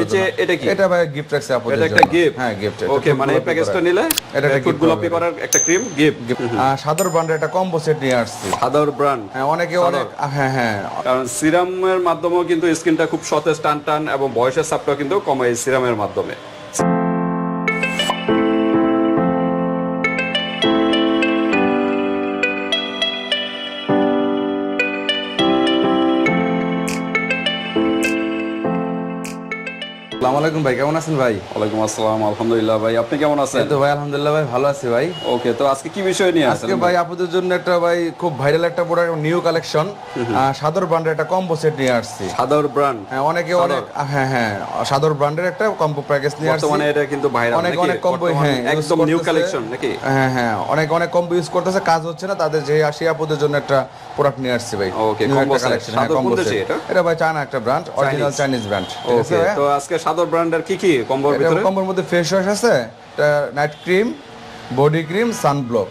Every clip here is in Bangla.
নিচে এটা কি? এটা ভাই গিফট রাখছে আপুদের এটা একটা জন্য। গিফট হ্যাঁ গিফট ওকে মানে এই প্যাকেজটা নিলে এটা ফুড গোলাপি করার একটা ক্রিম গিফট সাদর ব্র্যান্ডের একটা কম্বো সেট নিয়ে আসছে। সাদার ব্র্যান্ড হ্যাঁ অনেকে অনেক হ্যাঁ হ্যাঁ। কারণ সিরামের মাধ্যমেও কিন্তু স্কিনটা খুব সতেজ টান টান এবং বয়সের চাপটাও কিন্তু কমে এই সিরামের মাধ্যমে। আসসালামু আলাইকুম ভাই কেমন আছেন ভাই? ওয়ালাইকুম আসসালাম আলহামদুলিল্লাহ ভাই। আপনি কেমন আছেন? তো ভাই আলহামদুলিল্লাহ ভাই ভালো আছি ভাই। ওকে তো আজকে কি বিষয় নিয়ে আজকে ভাই আপুদের জন্য একটা ভাই খুব ভাইরাল একটা প্রোডাক্ট নিউ কালেকশন সাদর ব্র্যান্ডের একটা কম্বো সেট নিয়ে আসছি। সাদার ব্র্যান্ড হ্যাঁ অনেকে অনেক হ্যাঁ হ্যাঁ সাদর ব্র্যান্ডের একটা কম্বো প্যাকেজ নিয়ে আসছি। বর্তমানে এটা কিন্তু ভাইরাল অনেক অনেক কম্বো হ্যাঁ একদম নিউ কালেকশন নাকি? হ্যাঁ হ্যাঁ অনেক অনেক কম্বো ইউজ করতেছে কাজ হচ্ছে না তাদের যে আসি আপুদের জন্য একটা প্রোডাক্ট নিয়ে আসছি ভাই। হ্যাঁ, দেশে set। এটা? এটা ভাই চায়না একটা brand original Chinese brand okay তো আজকে সাদর ব্র্যান্ডের কি কি কম্বোর ভিতরে? কম্বোর মধ্যে ফেস ওয়াশ আছে night cream body cream sunblock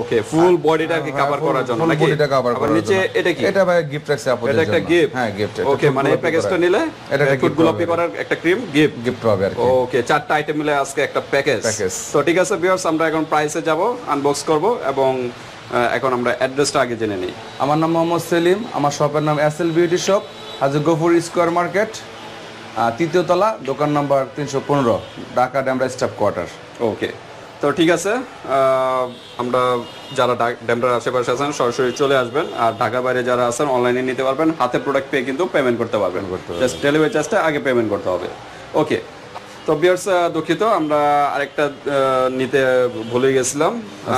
okay full বডিটাকে cover করার জন্য নাকি? বডিটা কভার করার নিচে এটা কি? এটা ভাই গিফট রাখছে আপুদের এটা একটা গিফট হ্যাঁ গিফট ওকে মানে এই প্যাকেজটা নিলে এটা একটা ফুড গোলাপি। করার একটা ক্রিম গিফট গিফট পাবে আর কি। ওকে চারটা আইটেম মিলে আজকে একটা প্যাকেজ। তো ঠিক আছে ভিউয়ার্স আমরা এখন প্রাইসে যাব আনবক্স করব এবং এখন আমরা অ্যাড্রেসটা আগে জেনে নিই। আমার নাম মোহাম্মদ সেলিম আমার শপের নাম S L beauty shop Haji Gafur square market. তৃতীয় তলা দোকান নাম্বার তিনশো পনেরো Dhaka Demra staff quarter. Okay তো ঠিক আছে আমরা যারা ড্যামরার আশেপাশে আছেন সরাসরি চলে আসবেন আর ঢাকা বাইরে যারা আছেন অনলাইনে নিতে পারবেন হাতে প্রোডাক্ট পেয়ে কিন্তু পেমেন্ট করতে পারবেন। জাস্ট ডেলিভারি চার্জটা আগে পেমেন্ট করতে হবে। ওকে তো বিয়ার্স দুঃখিত আমরা আরেকটা নিতে ভুলে গেছিলাম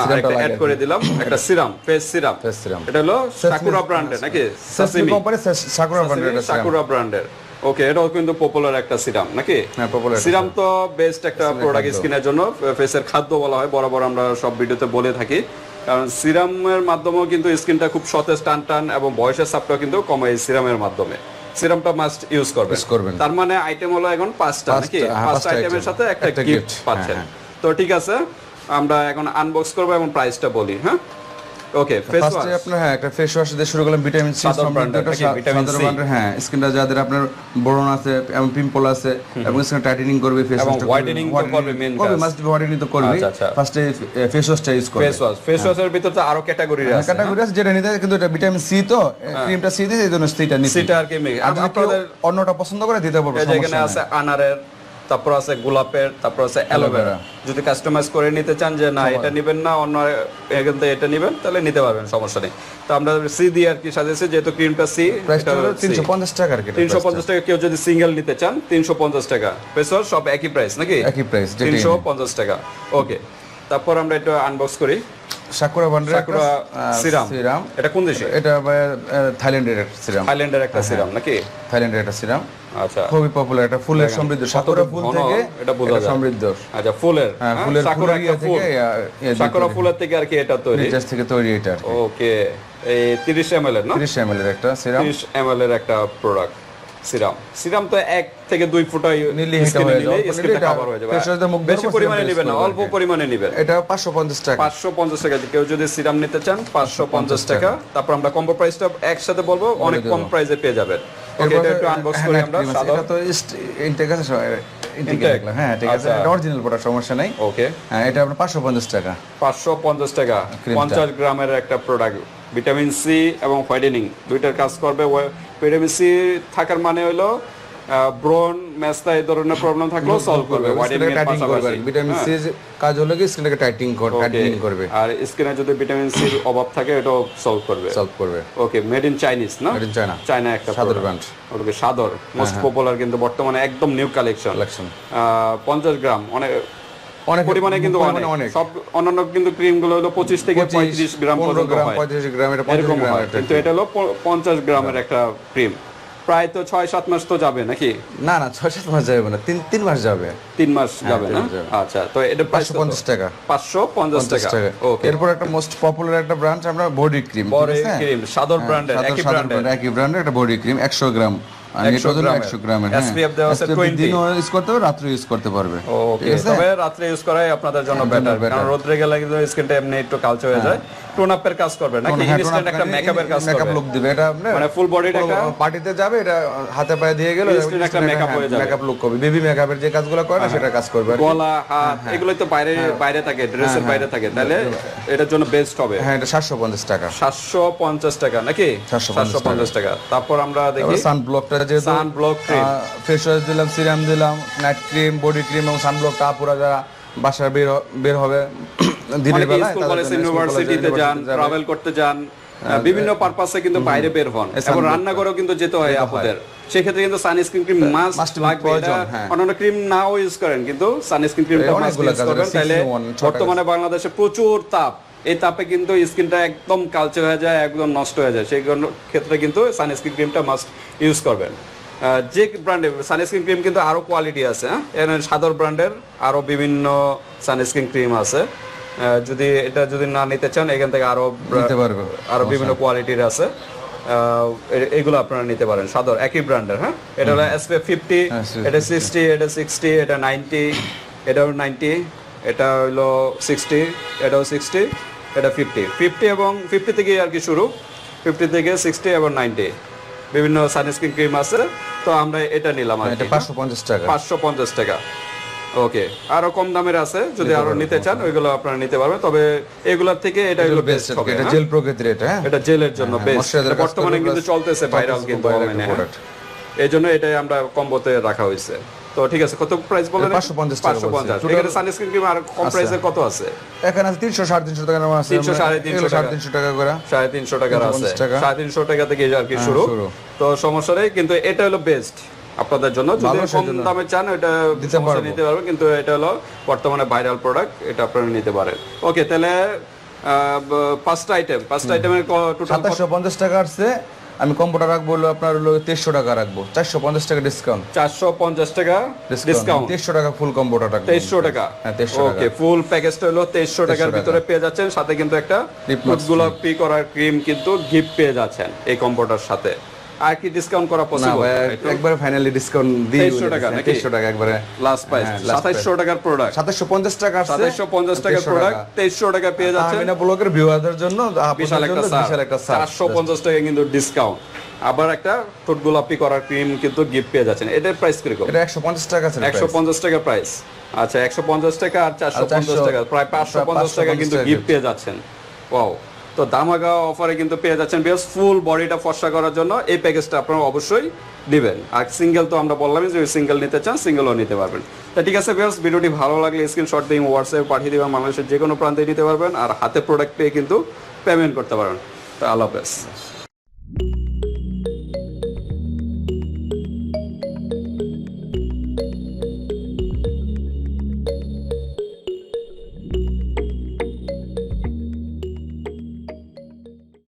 আরেকটা অ্যাড করে দিলাম একটা serum face serum. Face serum। এটা হলো সাকুরা ব্র্যান্ডের নাকি? সাসিমি কোম্পানি সাকুরা ব্র্যান্ডের সাকুরা ব্র্যান্ডের ওকে এটাও কিন্তু পপুলার একটা সিরাম নাকি? হ্যাঁ, একটা সিরাম তো বেস্ট একটা প্রোডাক্ট স্কিনের জন্য ফেসের খাদ্য বলা হয় বরাবর আমরা সব ভিডিওতে বলে থাকি। কারণ সিরামের মাধ্যমেও কিন্তু স্কিনটা খুব সতেজ টান টান এবং বয়সের চাপটাও কিন্তু কমে এই সিরামের মাধ্যমে। সিরামটা মাস্ট ইউজ করবেন। করবেন। তার মানে আইটেম হলো এখন পাঁচটা নাকি? হ্যাঁ, পাঁচটা আইটেমের সাথে একটা গিফট পাচ্ছেন। হ্যাঁ, তো ঠিক আছে আমরা এখন আনবক্স করব এবং প্রাইসটা বলি হ্যাঁ? ওকে ফেস ফার্স্টে আপনার হ্যাঁ একটা ফেস ওয়াশ দিয়ে শুরু করলাম ভিটামিন সি এর নাকি? vitamin হ্যাঁ স্কিনটা যাদের আপনার ব্রণ আছে এবং পিম্পল আছে এবং স্কিন টাইটেনিং করবে ফেস এবং whitening তো করবে main করবে। মাস্ট হোয়াইটেনিং তো করবে আচ্ছা, আচ্ছা। ফার্স্টে ফেস ওয়াশটা ইউজ করবে। ফেস ওয়াশ ফেস ওয়াশের ভিতর তো আরও ক্যাটাগরি আছে ক্যাটাগরি আছে যেটা নিতে কিন্তু এটা ভিটামিন সি তো ক্রিমটা সি দিয়ে এই জন্য সিটা নিতে সিটা আর কি আপনাদের অন্যটা পছন্দ করে দিতে পারবে এখানে আছে আনারের তারপর আছে গোলাপের তারপর আছে অ্যালোভেরা। যদি কাস্টমাইজ করে নিতে চান যে না এটা নেবেন না অন্য এখান থেকে এটা নেবেন তাহলে নিতে পারবেন সমস্যা নেই। তো আমরা সি দিয়ে আর কি সাজেছি যেহেতু ক্রিমটা সি তিনশো পঞ্চাশ টাকা আর কি তিনশো পঞ্চাশ টাকা কেউ যদি সিঙ্গেল নিতে চান তিনশো পঞ্চাশ টাকা। পেসর সব একই প্রাইস নাকি? একই প্রাইস তিনশো পঞ্চাশ টাকা। ওকে তারপর আমরা এটা আনবক্স করি। সাকুরা একটা সাকুরা সিরাম। সিরাম। এটা কোন দেশে? এটা থাইল্যান্ডের একটা সিরাম। থাইল্যান্ডের একটা সিরাম নাকি? থাইল্যান্ডের একটা সিরাম। আচ্ছা। খুবই পপুলার এটা ফুলের সমৃদ্ধ। সাকুরা ফুল থেকে এটা বোঝা যায়। সমৃদ্ধ। আচ্ছা ফুলের হ্যাঁ হ্যাঁ, ফুলের সাকুরা ইয়ে থেকে ইয়ে সাকুরা ফুলের থেকে আর কি এটা তৈরি? নিচের থেকে তৈরি এটা ওকে এই 30 ml এর না? 30 ml এর একটা সিরাম। 30 ml এর একটা প্রোডাক্ট সিরাম। সিরাম তো এক থেকে দুই নিলে স্কিনে হয়ে কভার হয়ে যাবে। বেশি পরিমাণে নেবেন না অল্প পরিমাণে নেবেন। এটা 550 টাকা। পাঁচশো পঞ্চাশ টাকা কেউ যদি সিরাম নিতে চান পাঁচশো পঞ্চাশ টাকা। তারপর আমরা কম্বো প্রাইসটা একসাথে বলব অনেক কম প্রাইসে পেয়ে যাবেন। ওকে এটা একটু আনবক্স করি আমরা এটা তো ইনটেক আছে ইনটেক Intake? দেখলাম। হ্যাঁ ঠিক আছে। আচ্ছা। এটা অরিজিনাল প্রোডাক্ট সমস্যা নাই। ওকে হ্যাঁ এটা আপনার 550 টাকা। পাঁচশো পঞ্চাশ টাকা। ক্রিমটা। পঞ্চাশ গ্রামের একটা প্রোডাক্ট ভিটামিন সি এবং হোয়াইটেনিং দুইটার কাজ করবে ভিটামিন সি থাকার মানে হলো ব্রন মেস্তা এই ধরনের প্রবলেম থাকলেও সলভ করবে। এর ভিটামিন সি কাজ হলো কি স্কিনটাকে টাইটিং টাইটিং করবে? আর স্কিনে যদি ভিটামিন সির অভাব থাকে এটাও সলভ করবে। সলভ করবে। ওকে মেড ইন চাইনিজ না? Made in China। চায়না একটা সাদর brand। ওকে সাদর। মোস্ট পপুলার কিন্তু বর্তমানে একদম নিউ কালেকশন Collection। পঞ্চাশ গ্রাম অনেক অনেক পরিমাণে কিন্তু অনেক। সব অন্যান্য কিন্তু ক্রিমগুলো হলো পঁচিশ থেকে পঁয়ত্রিশ গ্রাম 15 পর্যন্ত গ্রাম হয়। 35 গ্রাম এটা এরকম হয়। কিন্তু এটা হলো পঞ্চাশ গ্রামের একটা ক্রিম প্রায় তো ছয় সাত মাস তো যাবে নাকি? না না ছয় সাত মাস যাবে না। তিন তিন মাস যাবে। তিন মাস যাবে না? আচ্ছা তো এটা পাঁচশো পঞ্চাশ টাকা। পাঁচশো পঞ্চাশ টাকা। ওকে এরপর একটা মোস্ট পপুলার একটা ব্র্যান্ড আমরা বডি ক্রিম বড় ক্রিম সাদর ব্র্যান্ডের একই ব্র্যান্ডের একই ব্র্যান্ডের একটা বডি ক্রিম একশো গ্রাম। আর নেট 100 ওজন গ্রামের। একশো গ্রামের হ্যাঁ। SPF দেওয়া আছে SPF 20 দিনও ইউজ করতে পারবে রাত্রে ইউজ করতে পারবে। ওকে ঠিক আছে? তবে রাত্রে ইউজ করাই আপনাদের জন্য জন্য বেটার কারণ রোদ্রে গেলে কিন্তু স্কিনটা এমনি একটু কালচে হয়ে যায়। টোন আপের কাজ করবে নাকি হ্যাঁ, ইনস্ট্যান্ট একটা মেকআপের কাজ মেকআপ লুক দিবে এটা মানে ফুল বডির একটা পার্টিতে যাবে এটা হাতে পায়ে দিয়ে গেলে Instant একটা makeup হয়ে যাবে। মেকআপ লুক করবে। বেবি মেকআপের যে কাজগুলো করে সেটা কাজ করবে গলা হাত এগুলোই তো বাইরে বাইরে থাকে ড্রেসের বাইরে থাকে। তাহলে এটার জন্য বেস্ট হবে। হ্যাঁ এটা সাতশো পঞ্চাশ টাকা। সাতশো পঞ্চাশ টাকা নাকি? 750 টাকা। তারপর আমরা দেখি। সানব্লকটা যেহেতু সানব্লক ফেস ওয়াশ দিলাম সিরাম দিলাম নাইট ক্রিম বডি ক্রিম এবং সানব্লকটা আপুরা যারা বাসার বের বের হবে দিনের স্কুল কলেজ ইউনিভার্সিটিতে যান ট্রাভেল করতে যান বিভিন্ন পারপাসে কিন্তু বাইরে বের হন। এবং রান্না করেও কিন্তু যেতে হয় আপুদের। সেক্ষেত্রে কিন্তু সানস্ক্রিন ক্রিম মাস্ট লাগবে। হ্যাঁ। অন্যান্য ক্রিম নাও ইউজ করেন কিন্তু সানস্ক্রিন ক্রিমটা মাস্ট ইউজ করবেন। তাহলে 6 in 1, ছোট বর্তমানে বাংলাদেশে প্রচুর তাপ। এই তাপে কিন্তু স্কিনটা একদম কালচে হয়ে যায় একদম নষ্ট হয়ে যায়। সেই ক্ষেত্রে কিন্তু সানস্ক্রিন ক্রিমটা মাস্ট ইউজ করবেন। যে ব্র্যান্ডের সানস্ক্রিন ক্রিম কিন্তু আরও কোয়ালিটি আছে হ্যাঁ? এর সাদর ব্র্যান্ডের আরও বিভিন্ন সানস্ক্রিন ক্রিম আছে। যদি এটা যদি না নিতে চান এখান থেকে আরও নিতে পারবে। আরও বিভিন্ন কোয়ালিটির আছে। এগুলো আপনারা নিতে পারেন সাদর একই ব্র্যান্ডের হ্যাঁ? এটা হলো এসপিএফ ফিফটি হ্যাঁ, এটা সিক্সটি এটা সিক্সটি এটা নাইনটি এটাও নাইনটি এটা হলো সিক্সটি এটাও সিক্সটি এটা ফিফটি ফিফটি এবং ফিফটি থেকে আর কি শুরু। ফিফটি থেকে সিক্সটি এবং নাইনটি বিভিন্ন সানস্ক্রিন ক্রিম আছে তো আমরা এটা নিলাম আর এটা কি। পাঁচশো পঞ্চাশ টাকা। পাঁচশো পঞ্চাশ টাকা। ওকে আরও কম দামের আছে যদি আরও নিতে চান ওইগুলো আপনারা নিতে পারবেন। তবে এগুলোর থেকে এটা হলো বেস্ট হবে এটা হ্যাঁ? জেল প্রকৃতির এটা হ্যাঁ? এটা জেলের জন্য হ্যাঁ, বেস্ট বর্তমানে কিন্তু চলতেছে ভাইরাল কিন্তু অনলাইনে এই জন্য এটাই আমরা কম্বোতে রাখা হয়েছে। তো ঠিক আছে কত প্রাইস বলেন? এটা 550 টাকা পাঁচশো বলছি। পঞ্চাশ এখানে সানস্ক্রিন ক্রিম আর কম প্রাইসের কত আছে? এখানে আছে তিনশো সাড়ে তিনশো টাকা নাম আছে। 300, সাড়ে তিনশো এগুলো সাড়ে টাকা। করে। সাড়ে তিনশো টাকার আছে। 350 টাকা। টাকা থেকে আর কি শুরু। শুরু। তো সমস্যা নেই কিন্তু এটা হলো বেস্ট আপনাদের জন্য। যদি কম দামে চান এটা। নিতে পারবেন কিন্তু এটা হলো বর্তমানে ভাইরাল প্রোডাক্ট এটা আপনারা নিতে পারেন। ওকে তাহলে পাঁচটা আইটেম পাঁচটা আইটেমের টোটাল সাতাশশো পঞ্চাশ টাকা আসছে। আমি কম্পিউটার রাখব হলো আপনার হলো তেইশশো টাকা রাখব। চারশো পঞ্চাশ টাকা ডিসকাউন্ট চারশো পঞ্চাশ টাকা ডিসকাউন্ট তেইশশো টাকা ফুল কম্পোটা রাখব। তেইশশো টাকা? হ্যাঁ টাকা ওকে ফুল প্যাকেজটা হলো তেইশশো টাকার ভিতরে পেয়ে যাচ্ছেন সাথে কিন্তু একটা গোলাপি করার ক্রিম কিন্তু গিফট পেয়ে যাচ্ছেন এই কম্পোটার সাথে। আর কি ডিসকাউন্ট করা পসিবল একবারে ফাইনালি ডিসকাউন্ট দিই 2300 টাকা নাকি? তেইশশো টাকা একবারে লাস্ট প্রাইস হ্যাঁ, last সাতাইশশো টাকার প্রোডাক্ট সাতাশশো পঞ্চাশ টাকা আসছে সাতাইশশো পঞ্চাশ টাকার প্রোডাক্ট তেইশশো টাকা পেয়ে যাচ্ছেন। আমিনা ব্লগের ভিউয়ারদের জন্য বিশাল একটা বিশাল একটা সার। সার চারশো পঞ্চাশ টাকা কিন্তু ডিসকাউন্ট আবার একটা ঠোঁট গোলাপি করার ক্রিম কিন্তু গিফট পেয়ে যাচ্ছেন। এটার প্রাইস কীরকম এটা একশো পঞ্চাশ টাকা আছে একশো পঞ্চাশ টাকা প্রাইস আচ্ছা একশো পঞ্চাশ টাকা আর চারশো পঞ্চাশ 400 টাকা। প্রায় পাঁচশো প্রায় পঞ্চাশ টাকা কিন্তু গিফট পেয়ে যাচ্ছেন। ওয়াও তো দামাগা অফারে কিন্তু পেয়ে যাচ্ছেন বেশ ফুল বডিটা ফর্সা করার জন্য। এই প্যাকেজটা আপনারা অবশ্যই নেবেন। আর সিঙ্গেল তো আমরা বললামই যে সিঙ্গেল নিতে চান সিঙ্গেলও নিতে পারবেন। তা ঠিক আছে বেশ ভিডিওটি ভালো লাগলে স্ক্রিনশট দিয়ে হোয়াটসঅ্যাপে পাঠিয়ে দেবেন, বাংলাদেশের যে কোনো প্রান্তে নিতে পারবেন, আর হাতে প্রোডাক্ট পেয়ে কিন্তু পেমেন্ট করতে পারবেন। তো আল্লাহ হাফেজ।